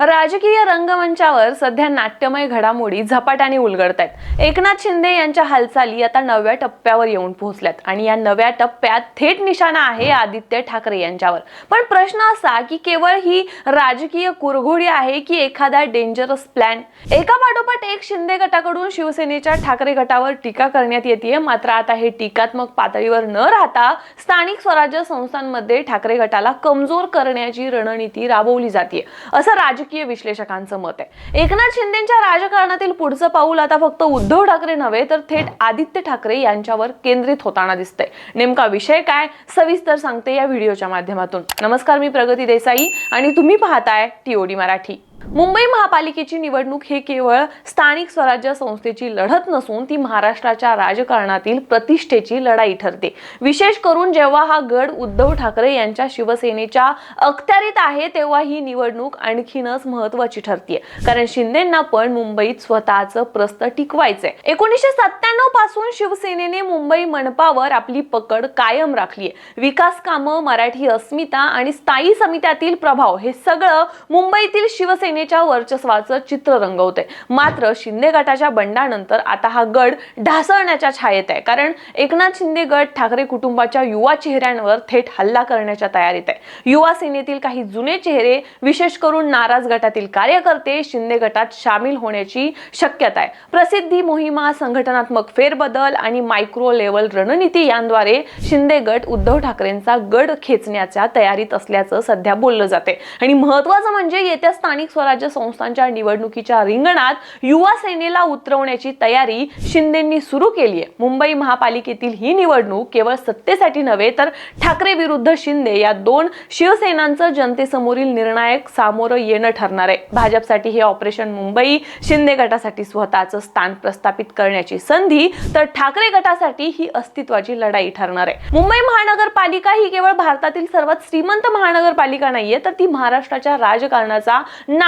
राजकीय रंगमंचावर सध्या नाट्यमय घडामोडी झपाट्याने उलगडत आहेत एकनाथ शिंदे यांच्या हालचाली आता नव्या टप्प्यावर येऊन पोहोचल्यात आणि या नव्या टप्प्यात थेट निशाणा आहे आदित्य ठाकरे यांच्यावर. पण प्रश्न असा की केवळ ही राजकीय कुरघोडी आहे की एखादा डेंजरस प्लॅन एका पाठोपाठ एक शिंदे गटाकडून शिवसेनेच्या ठाकरे गटावर टीका करण्यात येते मात्र आता हे टीकात्मक पातळीवर न राहता स्थानिक स्वराज्य संस्थांमध्ये ठाकरे गटाला कमजोर करण्याची रणनीती राबवली जाते असं राज राजकीय विश्लेषकांचं मत आहे. एकनाथ शिंदेच्या राजकारणातील पुढचं पाऊल आता फक्त उद्धव ठाकरे नव्हे तर थेट आदित्य ठाकरे यांच्यावर केंद्रित होताना दिसतंय. नेमका विषय काय? सविस्तर सांगते या व्हिडिओच्या माध्यमातून. नमस्कार मी प्रगती देसाई आणि तुम्ही पाहताय टीओडी मराठी. मुंबई महापालिकेची निवडणूक हे केवळ स्थानिक स्वराज्य संस्थेची लढत नसून ती महाराष्ट्राच्या राजकारणातील प्रतिष्ठेची लढाई ठरते. विशेष करून जेव्हा हा गड उद्धव ठाकरे यांच्या शिवसेनेच्या अखत्यारीत आहे तेव्हा ही निवडणूक आणखीनच महत्वाची ठरते कारण शिंदेना पण मुंबईत स्वतःचं प्रस्त टिकवायचंय. एकोणीसशे सत्त्याण्णवपासून शिवसेनेने मुंबई मनपावर आपली पकड कायम राखली आहे विकास कामं मराठी अस्मिता आणि स्थायी समित्यातील प्रभाव हे सगळं मुंबईतील शिवसेने शिवसेनेच्या वर्चस्वाचं चित्र रंगवते. मात्र शिंदे गटाच्या बंडानंतर आता हा गड ढासळण्याच्या छायेत आहे. कारण एकनाथ शिंदे गट ठाकरे कुटुंबाच्या युवा चेहऱ्यांवर थेट हल्ला करण्याच्या तयारीत आहे. युवा सेनेतील काही जुने चेहरे विशेष करून नाराज गटातील कार्यकर्ते शिंदे गटात सामील होण्याची शक्यता आहे. प्रसिद्धी मोहिमा संघटनात्मक फेरबदल आणि मायक्रो लेवल रणनीती यांद्वारे शिंदे गट उद्धव ठाकरेंचा गड खेचण्याच्या तयारीत असल्याचं सध्या बोललं जाते आणि महत्वाचं म्हणजे येत्या स्थानिक स्वराज्य संस्थांच्या निवडणुकीच्या रिंगणात युवा सेनेला उतरवण्याची तयारी शिंदेंनी सुरू केली आहे. मुंबई महापालिकेतील ही निवडणूक केवळ सत्तेसाठी नव्हे तर ठाकरे विरुद्ध शिंदे या दोन शिवसेनांचं जनतेसमोरील निर्णायक सामोरं येणं ठरणार आहे. भाजपसाठी हे ऑपरेशन मुंबई शिंदे गटासाठी स्वतःचं स्थान प्रस्थापित करण्याची संधी तर ठाकरे गटासाठी ही अस्तित्वाची लढाई ठरणार आहे. मुंबई महानगरपालिका ही केवळ भारतातील सर्वात श्रीमंत महानगरपालिका नाहीये तर ती महाराष्ट्राच्या राजकारणाचा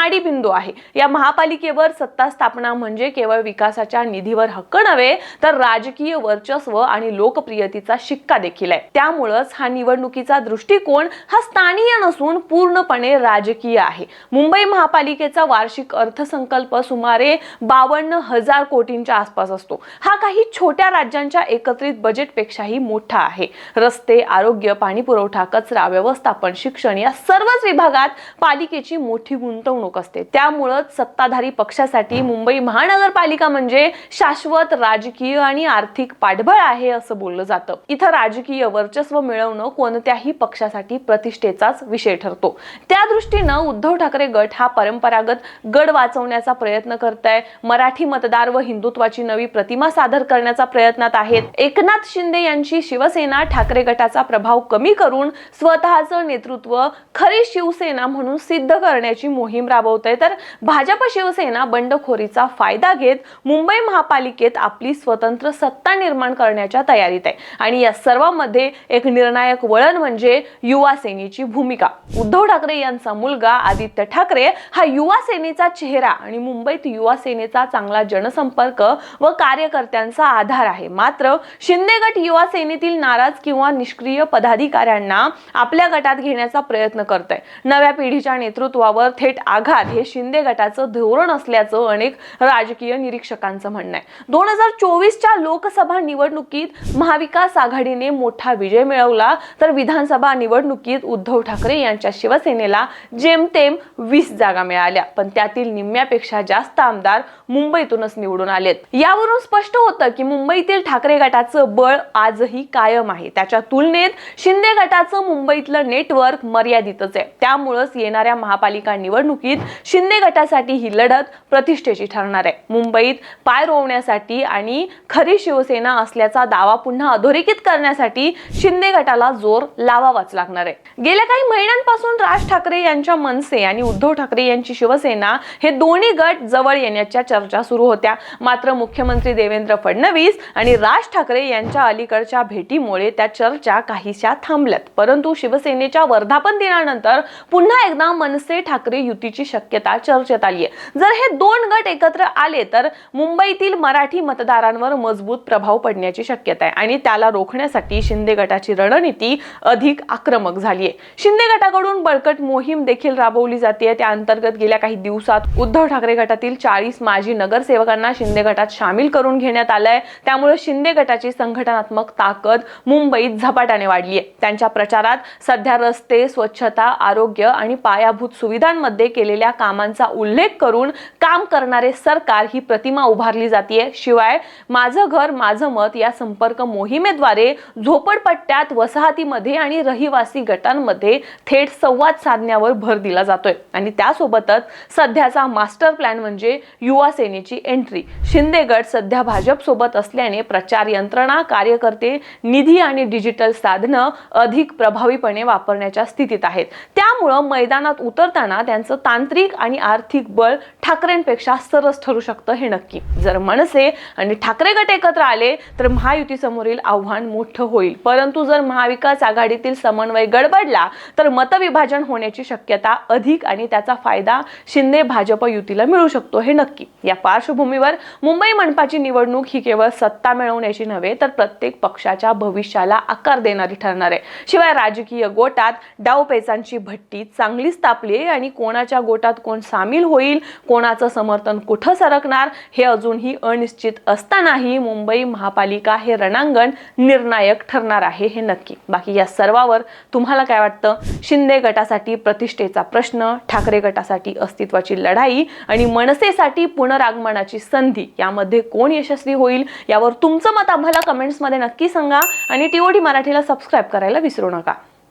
नाडीबिंदू आहे. या महापालिकेवर सत्ता स्थापना म्हणजे केवळ विकासाच्या निधीवर हक्क नव्हे तर राजकीय वर्चस्व आणि लोकप्रियतेचा शिक्का देखील आहे. त्यामुळंच हा निवडणुकीचा दृष्टिकोन हा स्थानीय नसून पूर्णपणे राजकीय आहे. मुंबई महापालिकेचा वार्षिक अर्थसंकल्प सुमारे बावन्न हजार कोटींच्या आसपास असतो. हा काही छोट्या राज्यांच्या एकत्रित बजेटपेक्षाही मोठा आहे. रस्ते आरोग्य पाणी पुरवठा कचरा व्यवस्थापन शिक्षण या सर्वच विभागात पालिकेची मोठी गुंतवणूक असते. त्यामुळंच सत्ताधारी पक्षासाठी मुंबई महानगरपालिका म्हणजे शाश्वत राजकीय आणि आर्थिक पाठबळ आहे असं बोललं जातं. इथं राजकीय वर्चस्व मिळवणं कोणत्याही पक्षासाठी प्रतिष्ठेचाच विषय ठरतो. त्या दृष्टीनं उद्धव ठाकरे गट हा परंपरागत गड वाचवण्याचा प्रयत्न करत आहे मराठी मतदार व हिंदुत्वाची नवी प्रतिमा सादर करण्याचा प्रयत्नात आहेत. एकनाथ शिंदे यांची शिवसेना ठाकरे गटाचा प्रभाव कमी करून स्वतःचं नेतृत्व खरी शिवसेना म्हणून सिद्ध करण्याची मोहीम राबवत आहे तर भाजप शिवसेना बंडखोरीचा फायदा घेत मुंबई महापालिकेत आपली स्वतंत्र सत्ता निर्माण करण्याच्या तयारीत आहे. आणि या सर्वांमध्ये एक निर्णायक वळण म्हणजे युवा सेनेची भूमिका. उद्धव ठाकरे यांचा मुलगा आदित्य ठाकरे हा युवा सेनेचा चेहरा आणि मुंबईत युवा सेनेचा चांगला जनसंपर्क व कार्यकर्त्यांचा आधार आहे. मात्र शिंदे गट युवा सेनेतील नाराज किंवा निष्क्रिय पदाधिकाऱ्यांना आपल्या गटात घेण्याचा प्रयत्न करत आहे नव्या पिढीच्या नेतृत्वावर थेट आघात हे शिंदे गटाचं धोरण असल्याचं अनेक राजकीय निरीक्षकांचं म्हणणं आहे. दोन हजार चोवीसच्या लोकसभा निवडणुकीत महाविकास आघाडीने मोठा विजय मिळवला. तर विधानसभा निवडणुकीत उद्धव ठाकरे यांच्या शिवसेनेला जेमतेम वीस जागा मिळाल्या. पण त्यातील निम्म्यापेक्षा जास्त आमदार मुंबईतूनच निवडून आलेत. यावरून स्पष्ट होतं की मुंबईतील ठाकरे गटाचं बळ आजही कायम आहे. त्याच्या तुलनेत शिंदे गटाचं मुंबईतलं नेटवर्क मर्यादितच आहे. त्यामुळंच येणाऱ्या महापालिका निवडणुकीत शिंदे गटासाठी ही लढत प्रतिष्ठेची ठरणार आहे. मुंबईत पाय रोवण्यासाठी आणि खरी शिवसेना असल्याचा दावा पुन्हा अधोरेखित करण्यासाठी शिंदे गटाला जोर लावावाच लागणार आहे. गेल्या काही महिन्यांपासून राज ठाकरे यांच्या मनसे आणि उद्धव ठाकरे यांची शिवसेना हे दोन्ही गट जवळ येण्याच्या चर्चा सुरू होत्या. मात्र मुख्यमंत्री देवेंद्र फडणवीस आणि राज ठाकरे यांच्या अलीकडच्या भेटीमुळे त्या चर्चा काहीशा थांबल्यात. परंतु शिवसेनेच्या वर्धापन दिनानंतर पुन्हा एकदा मनसे ठाकरे युतीची शक्यता चर्चेत आली आहे. जर हे दोन गट एकत्र आले तर मुंबईतील मराठी मतदारांवर मजबूत प्रभाव पडण्याची शक्यता आहे आणि त्याला रोखण्यासाठी शिंदे गटाची रणनीती अधिक आक्रमक झाली आहे. शिंदे गटाकडून बळकट मोहीम देखील राबवली जाते. त्या अंतर्गत गेल्या काही दिवसात उद्धव ठाकरे गटातील चाळीस माजी नगरसेवकांना शिंदे गटात सामील करून घेण्यात आलंय त्यामुळे शिंदे गटाची संघटनात्मक ताकद मुंबईत झपाट्याने वाढली आहे. त्यांच्या प्रचारात सध्या रस्ते स्वच्छता आरोग्य आणि पायाभूत सुविधांमध्ये केलेल्या कामांचा उल्लेख करून काम करणारे सरकार ही प्रतिमा उभारली जाते शिवाय माझं घर माझं मत या संपर्क मोहिमेद्वारे झोपडपट्ट्यात वसाहतीमध्ये आणि रहिवासी गटांमध्ये थेट संवाद साधण्यावर भर दिला जातोय. आणि त्यासोबतच सध्याचा मास्टर प्लॅन म्हणजे युवा सेनेची एंट्री. शिंदे गट सध्या भाजप सोबत असल्याने प्रचार यंत्रणा कार्यकर्ते निधी आणि डिजिटल साधनं अधिक प्रभावीपणे वापरण्याच्या स्थितीत आहेत. त्यामुळं मैदानात उतरताना त्यांचं तांत्रिक आणि आर्थिक बळ ठाकरेंपेक्षा सरस ठरू शकतं हे नक्की. जर मनसे आणि ठाकरे गट एकत्र आले तर महायुतीसमोरील आव्हान मोठं होईल. परंतु जर महाविकास आघाडीतील समन्वय गडबडला तर मतविभाजन होण्याची शक्यता अधिक आणि त्याचा फायदा शिंदे भाजप युतीला मिळू शकतो हे नक्की. या पार्श्वभूमीवर मुंबई मनपाची निवडणूक ही केवळ सत्ता मिळवण्याची नव्हे तर प्रत्येक पक्षाच्या भविष्याला आकार देणारी ठरणार आहे. शिवाय राजकीय गोटात डावपेचांची भट्टी चांगलीच तापली आहे आणि कोणाच्या गोटात कोण सामील होईल कोणाचं समर्थन कुठं सरकणार हे अजूनही अनिश्चित असतानाही मुंबई महापालिका हे रणांगण निर्णायक ठरणार आहे हे नक्की. बाकी या सर्वावर तुम्हाला काय वाटतं? शिंदे गटासाठी प्रतिष्ठेचा प्रश्न ठाकरे गटासाठी अस्तित्वाची लढाई आणि मनसेसाठी पुनरागमनाची संधी यामध्ये कोण यशस्वी होईल यावर तुमचं मत आम्हाला कमेंट्समध्ये नक्की सांगा आणि टीओडी मराठीला सबस्क्राईब करायला विसरू नका.